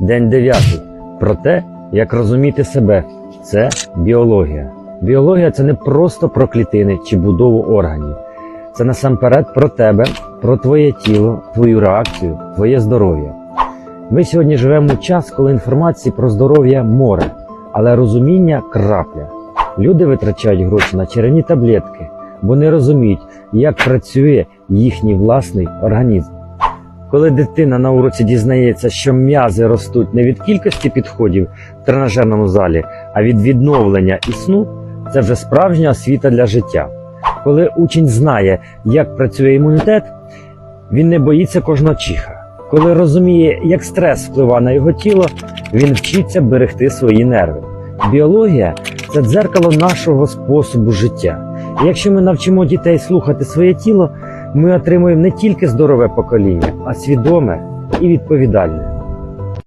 День 9. Про те, як розуміти себе. Це біологія. Біологія це не просто про клітини чи будову органів. Це насамперед про тебе, про твоє тіло, твою реакцію, твоє здоров'я. Ми сьогодні живемо у час, коли інформації про здоров'я море, але розуміння крапля. Люди витрачають гроші на чарівні таблетки, бо не розуміють, як працює їхній власний організм. Коли дитина на уроці дізнається, що м'язи ростуть не від кількості підходів в тренажерному залі, а від відновлення і сну, це вже справжня освіта для життя. Коли учень знає, як працює імунітет, він не боїться кожного чиха. Коли розуміє, як стрес впливає на його тіло, він вчиться берегти свої нерви. Біологія це дзеркало нашого способу життя. І якщо ми навчимо дітей слухати своє тіло, ми отримуємо не тільки здорове покоління, а свідоме і відповідальне.